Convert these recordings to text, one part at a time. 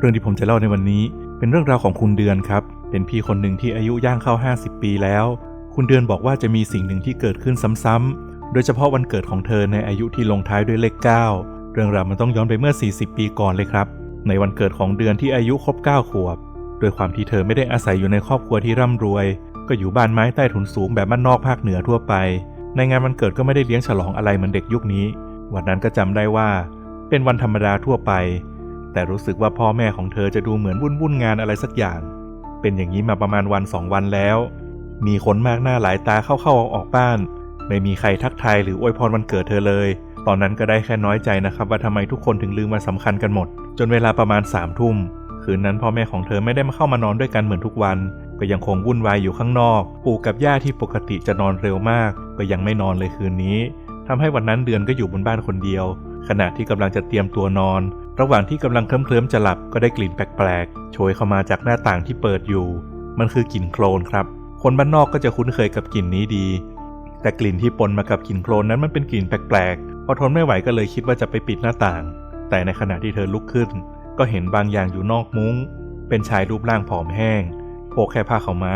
เรื่องที่ผมจะเล่าในวันนี้ เป็นเรื่องราวของคุณเดือนครับ เป็นพี่คนหนึ่งที่อายุย่างเข้า 50 ปีแล้ว คุณเดือนบอกว่าจะมีสิ่งหนึ่งที่เกิดขึ้นซ้ำๆ โดยเฉพาะวันเกิดของเธอในอายุที่ลงท้ายด้วยเลข 9 เรื่องราวมันต้องย้อนไปเมื่อ 40 ปีก่อนเลยครับ ในวันเกิดของเดือนที่อายุครบ 9 ขวบ โดยความที่เธอไม่ได้อาศัยอยู่ในครอบครัวที่ร่ำรวย ก็อยู่บ้านไม้ใต้ถุนสูงแบบบ้านนอกภาคเหนือทั่วไป ในงานวันเกิดก็ไม่ได้เลี้ยงฉลองอะไรเหมือนเด็กยุคนี้ วันนั้นก็จำได้ว่า เป็นวันธรรมดาทั่วไป แต่รู้สึกว่าพ่อแม่ของเธอจะดูเหมือนวุ่นวุ่นงานอะไรสักอย่าง เป็นอย่างนี้มาประมาณวันสองวันแล้ว มีคนมากหน้าหลายตาเข้าๆออกบ้าน ไม่มีใครทักทายหรืออวยพรวันเกิดเธอเลย ตอนนั้นก็ได้แค่น้อยใจนะครับ ว่าทำไมทุกคนถึงลืมวันสำคัญกันหมด จนเวลาประมาณสามทุ่มคืนนั้นพ่อแม่ของเธอไม่ได้มาเข้ามานอนด้วยกันเหมือนทุกวัน ก็ยังคงวุ่นวายอยู่ข้างนอก ปู่กับย่าที่ปกติจะนอนเร็วมาก ก็ยังไม่นอนเลยคืนนี้ทำให้วันนั้นเดือนก็อยู่บนบ้านคนเดียวขณะที่กำลังจะเตรียมตัวนอน ระหว่างที่กำลังเคลิ้มๆจะหลับก็ได้กลิ่นแปลกๆโชยเข้ามาจากหน้าต่างที่เปิดอยู่ มันคือกลิ่นโคลนครับ คนบ้านนอกก็จะคุ้นเคยกับกลิ่นนี้ดี แต่กลิ่นที่ปนมากับกลิ่นโคลนนั้นมันเป็นกลิ่นแปลกๆพอทนไม่ไหวก็เลยคิดว่าจะไปปิดหน้าต่าง แต่ในขณะที่เธอลุกขึ้น ก็เห็นบางอย่างอยู่นอกมุง้ง เป็นชายรูปร่างผอมแห้งโพกแค่ผ้าขาวม้า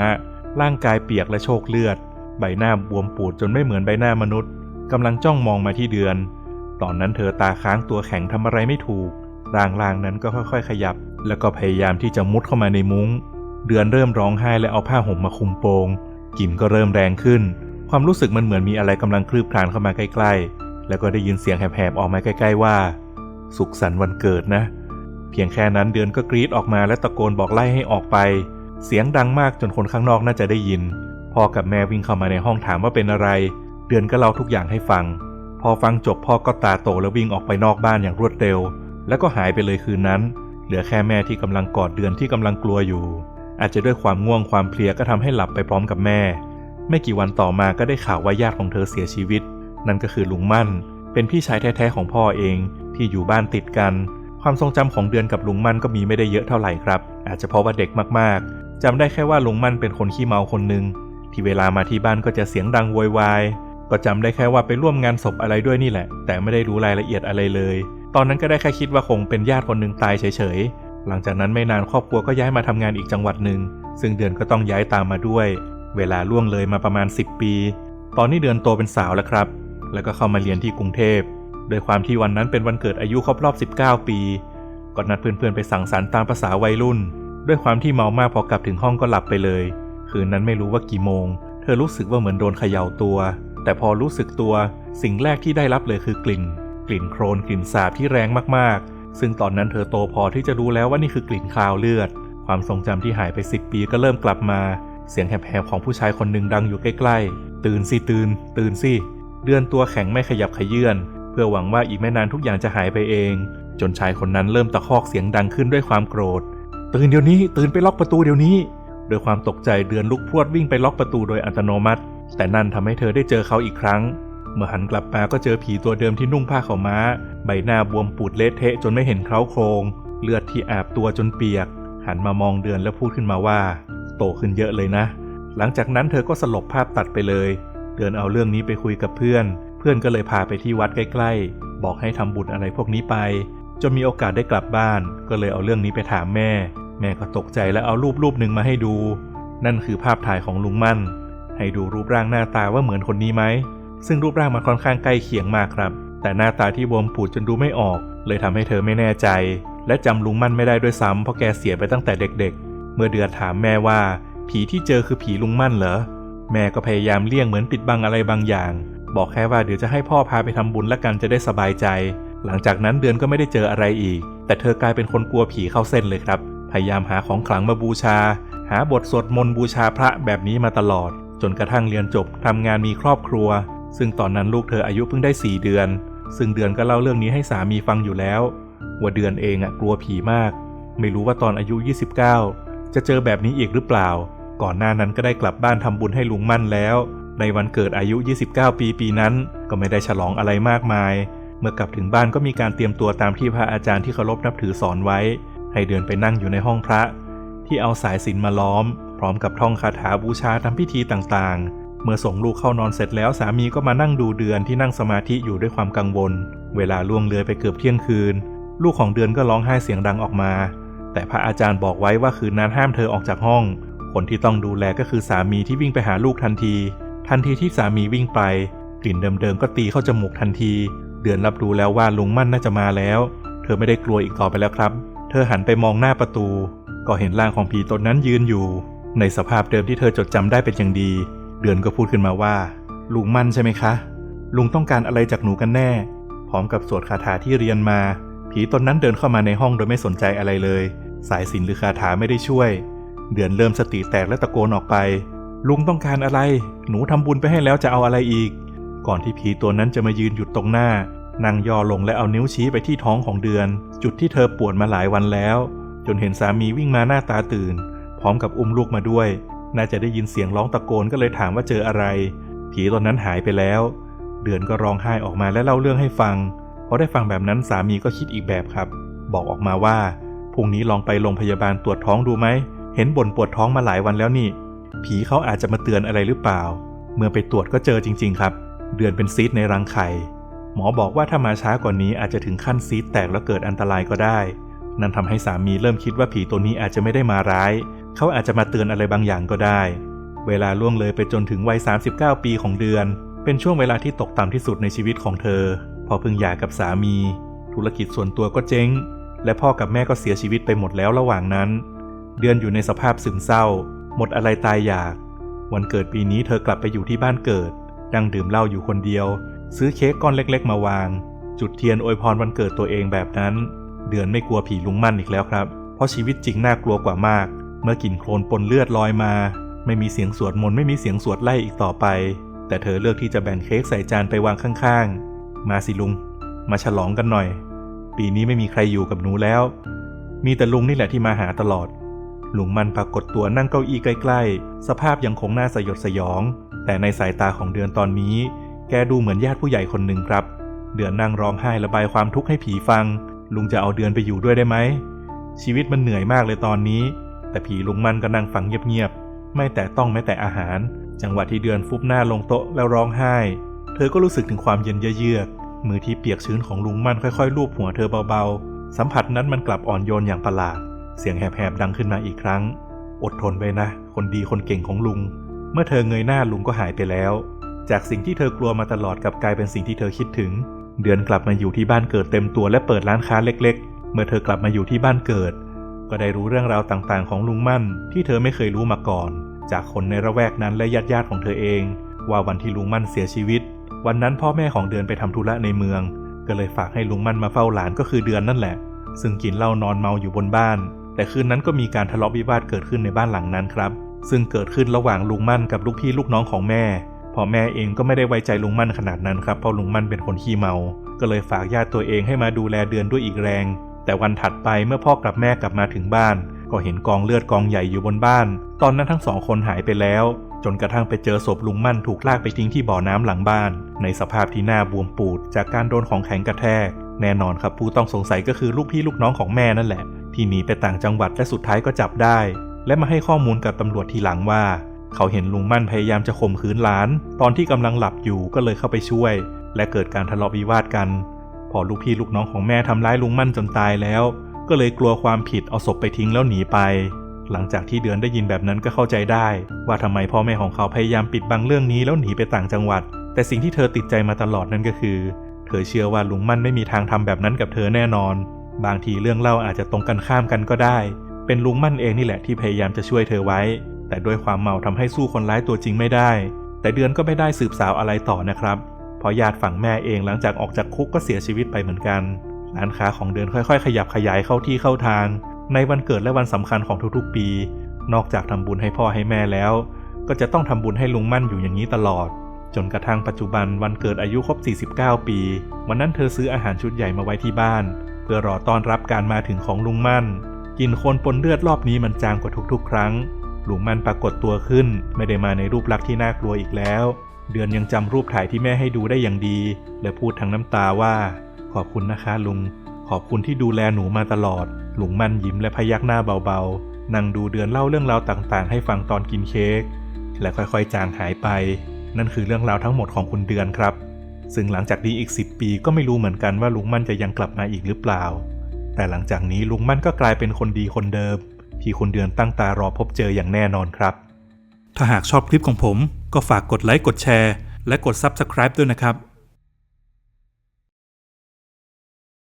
ร่างกายเปียกและโชกเลือด ใบหน้าบวมปูดจนไม่เหมือนใบหน้ามนุษย์กำลังจ้องมองมาที่เดือน ตอนนั้นเธอตาค้างตัวแข็งทำอะไรไม่ถูก ร่างลางนั้นก็ค่อยๆ ขยับ แล้วก็พยายามที่จะมุดเข้ามาในมุง้ง เดือนเริ่มร้องไห้และเอาผ้าห่มมาคุมโปงกลิ่นก็เริ่มแรงขึ้น ความรู้สึกมันเหมือนมีอะไรกำลังคลืบคลานเข้ามาใกล้ๆ แล้วก็ได้ยินเสียงแหบๆออกมาใกล้ ๆ ว่า สุขสันต์วันเกิดนะ เพียงแค่นั้นเดือนก็กรีดออกมาและตะโกนบอกไล่ให้ออกไป เสียงดังมากจนคนข้างนอกน่าจะได้ยิน พ่อกับแม่วิ่งเข้ามาในห้องถามว่าเป็นอะไร เดือนก็เล่าทุกอย่างให้ฟัง พอฟังจบพ่อก็ตาโตแล้ววิ่งออกไปนอกบ้านอย่างรวดเร็ว แล้วก็หายไปเลยคืนนั้น เหลือแค่แม่ที่กำลังกอดเดือนที่กำลังกลัวอยู่ อาจจะด้วยความง่วงความเพลียก็ทำให้หลับไปพร้อมกับแม่ ไม่กี่วันต่อมาก็ได้ข่าวว่าญาติของเธอเสียชีวิต นั่นก็คือลุงมั่น เป็นพี่ชายแท้ๆของพ่อเองที่อยู่บ้านติดกัน ความทรงจำของเดือนกับลุงมั่นก็มีไม่ได้เยอะเท่าไหร่ครับ อาจจะเพราะว่าเด็กมากๆจำได้แค่ว่าลุงมั่นเป็นคนขี้เมาคนหนึ่งที่เวลามาที่บ้านก็จะเสียงดังโวยวายก็จำได้แค่ว่าไปร่วมงานศพอะไรด้วยนี่แหละ แต่ไม่ได้รู้รายละเอียดอะไรเลย ตอนนั้นก็ได้แค่คิดว่าคงเป็นญาติคนหนึ่งตายเฉยๆ หลังจากนั้นไม่นานครอบครัวก็ย้ายมาทำงานอีกจังหวัดหนึ่ง ซึ่งเดือนก็ต้องย้ายตามมาด้วย เวลาล่วงเลยมาประมาณ 10 ปี ตอนนี้เดือนโตเป็นสาวแล้วครับ แล้วก็เข้ามาเรียนที่กรุงเทพโดยความที่วันนั้นเป็นวันเกิดอายุครบรอบ 19 ปี ก็นัดเพื่อนๆไปสังสรรค์ตามภาษาวัยรุ่น ด้วยความที่เมามากพอกลับถึงห้องก็หลับไปเลย คืนนั้นไม่รู้ว่ากี่โมง เธอรู้สึกว่าเหมือนโดนเขย่าตัว แต่พอรู้สึกตัวสิ่งแรกที่ได้รับเลยคือกลิ่น กลิ่นโครนกลิ่นสาบที่แรงมากๆ ซึ่งตอนนั้นเธอโตพอที่จะรู้แล้วว่านี่คือกลิ่นคาวเลือด ความทรงจำที่หายไปสิปีก็เริ่มกลับมา เสียงแหบๆของผู้ชายคนหนึ่งดังอยู่ใกล้ๆ ตื่นสิตื่น ตื่นสิ เดือนตัวแข็งไม่ขยับขยื่น เพื่อหวังว่าอีกไม่นานทุกอย่างจะหายไปเอง จนชายคนนั้นเริ่มตะคอกเสียงดังขึ้นด้วยความโกรธ ตื่นเดี๋ยวนี้ ตื่นไปล็อกประตูเดี๋ยวนี้โดยความตกใจเดือนลุกพรวดวิ่งไปล็อกประตูโดยอัตโนมัติ แต่นั่นทำให้เธอได้เจอเขาอีกครั้ง เมื่อหันกลับมาก็เจอผีตัวเดิมที่นุ่งผ้าขาวม้า ใบหน้าบวมปูดเละเทะจนไม่เห็นเคราโครง เลือดที่อาบตัวจนเปียก หันมามองเดือนแล้วพูดขึ้นมาว่า โตขึ้นเยอะเลยนะ หลังจากนั้นเธอก็สลบภาพตัดไปเลย เดือนเอาเรื่องนี้ไปคุยกับเพื่อน เพื่อนก็เลยพาไปที่วัดใกล้ๆ บอกให้ทำบุญอะไรพวกนี้ไปจนมีโอกาสได้กลับบ้าน ก็เลยเอาเรื่องนี้ไปถามแม่ แม่ก็ตกใจและเอารูปรูปหนึ่งมาให้ดู นั่นคือภาพถ่ายของลุงมั่น ให้ดูรูปร่างหน้าตาว่าเหมือนคนนี้ไหม ซึ่งรูปร่างมันค่อนข้างใกล้เคียงมากครับ แต่หน้าตาที่บวมปูดจนดูไม่ออก เลยทำให้เธอไม่แน่ใจ และจำลุงมั่นไม่ได้ด้วยซ้ำเพราะแกเสียไปตั้งแต่เด็กๆ เมื่อเดือนถามแม่ว่า ผีที่เจอคือผีลุงมั่นเหรอแม่ก็พยายามเลี่ยงเหมือนปิดบังอะไรบางอย่าง บอกแค่ว่าเดี๋ยวจะให้พ่อพาไปทำบุญละกันจะได้สบายใจ หลังจากนั้นเดือนก็ไม่ได้เจออะไรอีก แต่เธอกลายเป็นคนกลัวผีเข้าเส้นเลยครับ พยายามหาของขลังมาบูชา หาบทสวดมนต์บูชาพระแบบนี้มาตลอด จนกระทั่งเรียนจบทำงานมีครอบครัว ซึ่งตอนนั้นลูกเธออายุเพิ่งได้ 4 เดือน ซึ่งเดือนก็เล่าเรื่องนี้ให้สามีฟังอยู่แล้ว ว่าเดือนเองอะกลัวผีมาก ไม่รู้ว่าตอนอายุ 29 จะเจอแบบนี้อีกหรือเปล่า ก่อนหน้านั้นก็ได้กลับบ้านทำบุญให้ลุงมั่นแล้ว ในวันเกิดอายุ 29 ปีปีนั้น ก็ไม่ได้ฉลองอะไรมากมาย เมื่อกลับถึงบ้านก็มีการเตรียมตัวตามที่พระอาจารย์ที่เคารพนับถือสอนไว้ ให้เดือนไปนั่งอยู่ในห้องพระ ที่เอาสายสิญมาล้อม พร้อมกับท่องคาถาบูชาทำพิธีต่างๆ เมื่อส่งลูกเข้านอนเสร็จแล้วสามีก็มานั่งดูเดือนที่นั่งสมาธิอยู่ด้วยความกังวล เวลาล่วงเลยไปเกือบเที่ยงคืน ลูกของเดือนก็ร้องไห้เสียงดังออกมา แต่พระอาจารย์บอกไว้ว่าคืนนั้นห้ามเธอออกจากห้อง คนที่ต้องดูแลก็คือสามีที่วิ่งไปหาลูกทันที ทันทีที่สามีวิ่งไป กลิ่นเดิมๆก็ตีเข้าจมูกทันที เดือนรับรู้แล้วว่าลุงมั่นน่าจะมาแล้ว เธอไม่ได้กลัวอีกต่อไปแล้วครับ เธอหันไปมองหน้าประตู ก็เห็นร่างของผีตนนั้นยืนอยู่ ในสภาพเดิมที่เธอจดจำได้เป็นอย่างดี เดือนก็พูดขึ้นมาว่า ลุงมั่นใช่ไหมคะ ลุงต้องการอะไรจากหนูกันแน่ พร้อมกับสวดคาถาที่เรียนมา ผีตนนั้นเดินเข้ามาในห้องโดยไม่สนใจอะไรเลย สายสินหรือคาถาไม่ได้ช่วย เดือนเริ่มสติแตกและตะโกนออกไป ลุงต้องการอะไร หนูทำบุญไปให้แล้วจะเอาอะไรอีก ก่อนที่ผีตัวนั้นจะมายืนหยุดตรงหน้านางย่อลงและเอานิ้วชี้ไปที่ท้องของเดือน จุดที่เธอปวดมาหลายวันแล้ว จนเห็นสามีวิ่งมาหน้าตาตื่น พร้อมกับอุ้มลูกมาด้วย น่าจะได้ยินเสียงร้องตะโกนก็เลยถามว่าเจออะไร ผีตนนั้นหายไปแล้ว เดือนก็ร้องไห้ออกมาและเล่าเรื่องให้ฟังพอได้ฟังแบบนั้นสามีก็คิดอีกแบบครับ บอกออกมาว่าพรุ่งนี้ลองไปโรงพยาบาลตรวจท้องดูไหมเห็นบ่นปวดท้องมาหลายวันแล้วนี่ ผีเขาอาจจะมาเตือนอะไรหรือเปล่า เมื่อไปตรวจก็เจอจริง ๆ ครับ เดือนเป็นซีดในรังไข่หมอบอกว่าถ้ามาช้ากว่านี้อาจจะถึงขั้นซีดแตกแล้วเกิดอันตรายก็ได้ นั่นทำให้สามีเริ่มคิดว่าผีตัวนี้อาจจะไม่ได้มาร้าย เขาอาจจะมาเตือนอะไรบางอย่างก็ได้ เวลาล่วงเลยไปจนถึงวัย 39 ปีของเดือน เป็นช่วงเวลาที่ตกต่ำที่สุดในชีวิตของเธอ พอเพิ่งหย่ากับสามี ธุรกิจส่วนตัวก็เจ๊ง และพ่อกับแม่ก็เสียชีวิตไปหมดแล้วระหว่างนั้น เดือนอยู่ในสภาพซึมเศร้า หมดอะไรตายอยาก วันเกิดปีนี้เธอกลับไปอยู่ที่บ้านเกิด ดังดื่มเหล้าอยู่คนเดียว ซื้อเค้กก้อนเล็ก ๆ มาวาง จุดเทียนอวยพรวันเกิดตัวเองแบบนั้น เดือนไม่กลัวผีลุงมั่นอีกแล้วครับ เพราะชีวิตจริงน่ากลัวกว่ามาก เมื่อกลิ่นโคลนปนเลือดลอยมา ไม่มีเสียงสวดมนต์ไม่มีเสียงสวดไล่อีกต่อไป แต่เธอเลือกที่จะแบ่งเค้กใส่จานไปวางข้างๆ มาสิลุง มาฉลองกันหน่อย ปีนี้ไม่มีใครอยู่กับหนูแล้ว มีแต่ลุงนี่แหละที่มาหาตลอด ลุงมันปรากฏตัวนั่งเก้าอี้ใกล้ๆ สภาพยังคงน่าสยดสยอง แต่ในสายตาของเดือนตอนนี้ แกดูเหมือนญาติผู้ใหญ่คนหนึ่งครับ เดือนนั่งร้องไห้ระบายความทุกข์ให้ผีฟัง ลุงจะเอาเดือนไปอยู่ด้วยได้ไหมชีวิตมันเหนื่อยมากเลยตอนนี้ แต่ผีลุงมันก็นั่งฟังเงียบๆ ไม่แต่ต้องแม้แต่อาหาร จังหวะที่เดือนฟุบหน้าลงโต๊ะแล้วร้องไห้ เธอก็รู้สึกถึงความเย็นเยือกมือที่เปียกชื้นของลุงมันค่อยๆลูบหัวเธอเบาๆ สัมผัสนั้นมันกลับอ่อนโยนอย่างประหลาด เสียงแหบๆดังขึ้นมาอีกครั้ง อดทนไว้นะ คนดีคนเก่งของลุง เมื่อเธอเงยหน้าลุงก็หายไปแล้ว จากสิ่งที่เธอกลัวมาตลอดกลับกลายเป็นสิ่งที่เธอคิดถึง เดือนกลับมาอยู่ที่บ้านเกิดเต็มตัวและเปิดร้านค้าเล็ก ๆ เมื่อเธอกลับมาอยู่ที่บ้านเกิด ก็ได้รู้เรื่องราวต่างๆ ของลุงมั่น ที่เธอไม่เคยรู้มาก่อน จากคนในระแวกนั้นและญาติๆของเธอเอง ว่าวันที่ลุงมั่นเสียชีวิต วันนั้นพ่อแม่ของเดือนไปทำธุระในเมือง ก็เลยฝากให้ลุงมั่นมาเฝ้าหลานก็คือเดือนนั่นแหละ ซึ่งกินเหล้านอนเมาอยู่บนบ้าน แต่คืนนั้นก็มีการทะเลาะวิวาทเกิดขึ้นในบ้านหลังนั้นครับ ซึ่งเกิดขึ้นระหว่างลุงมั่นกับลูกพี่ลูกน้องของแม่พ่อแม่เองก็ไม่ได้ไว้ใจลุงมั่นขนาดนั้นครับเพราะลุงมั่นเป็นคนขี้เมา ก็เลยฝากญาติตัวเองให้มาดูแลเดือนด้วยอีกแรง แต่วันถัดไปเมื่อพ่อกับแม่กลับมาถึงบ้าน ก็เห็นกองเลือดกองใหญ่อยู่บนบ้าน ตอนนั้นทั้งสองคนหายไปแล้ว จนกระทั่งไปเจอศพลุงมั่นถูกลากไปทิ้งที่บ่อน้ำหลังบ้าน ในสภาพที่หน้าบวมปูด จากการโดนของแข็งกระแทก แน่นอนครับผู้ต้องสงสัยก็คือลูกพี่ลูกน้องของแม่นั่นแหละ ที่หนีไปต่างจังหวัดและสุดท้ายก็จับได้ และมาให้ข้อมูลกับตำรวจทีหลังว่าเขาเห็นลุงมั่นพยายามจะข่มขืนหลาน ตอนที่กำลังหลับอยู่ก็เลยเข้าไปช่วย และเกิดการทะเลาะวิวาทกัน พอลูกพี่ลูกน้องของแม่ทำร้ายลุงมั่นจนตายแล้ว ก็เลยกลัวความผิดเอาศพไปทิ้งแล้วหนีไป หลังจากที่เดือนได้ยินแบบนั้นก็เข้าใจได้ ว่าทำไมพ่อแม่ของเขาพยายามปิดบังเรื่องนี้แล้วหนีไปต่างจังหวัด แต่สิ่งที่เธอติดใจมาตลอดนั่นก็คือ เธอเชื่อว่าลุงมั่นไม่มีทางทำแบบนั้นกับเธอแน่นอน บางทีเรื่องเล่าอาจจะตรงกันข้ามกันก็ได้ เป็นลุงมั่นเองนี่แหละที่พยายามจะช่วยเธอไว้ แต่ด้วยความเมาทำให้สู้คนร้ายตัวจริงไม่ได้ แต่เดือนก็ไม่ได้สืบสาวอะไรต่อนะครับ ราะญาติฝั่งแม่เองหลังจากออกจากคุกก็เสียชีวิตไปเหมือนกัน ร้านค้าของเดือนค่อยๆ ขยับขยายเข้าที่เข้าทาง ในวันเกิดและวันสำคัญของทุกๆปี นอกจากทำบุญให้พ่อให้แม่แล้ว ก็จะต้องทำบุญให้ลุงมั่นอยู่อย่างนี้ตลอด จนกระทั่งปัจจุบันวันเกิดอายุครบ 49 ปี วันนั้นเธอซื้ออาหารชุดใหญ่มาไว้ที่บ้าน เพื่อรอต้อนรับการมาถึงของลุงมั่นกินคนปนเลือดรอบนี้มันจางกว่าทุกๆ ครั้งลุงมั่นปรากฏตัวขึ้น ไม่ได้มาในรูปลักษณ์ที่น่ากลัวอีกแล้ว เดือนยังจำรูปถ่ายที่แม่ให้ดูได้อย่างดี และพูดทั้งน้ำตาว่า ขอบคุณนะคะลุง ขอบคุณที่ดูแลหนูมาตลอด ลุงมั่นยิ้มและพยักหน้าเบาๆ นั่งดูเดือนเล่าเรื่องราวต่างๆ ให้ฟังตอนกินเค้ก และค่อยๆ จางหายไป นั่นคือเรื่องราวทั้งหมดของคุณเดือนครับ ซึ่งหลังจากนี้อีก 10 ปีก็ไม่รู้เหมือนกันว่าลุงมั่นจะยังกลับมาอีกหรือเปล่า แต่หลังจากนี้ลุงมั่นก็กลายเป็นคนดีคนเดิม ที่คุณเดือนตั้งตารอพบเจออย่างแน่นอนครับ ถ้าหากชอบคลิปของผม ก็ฝากกดไลค์กดแชร์ และกด Subscribe ด้วยนะครับ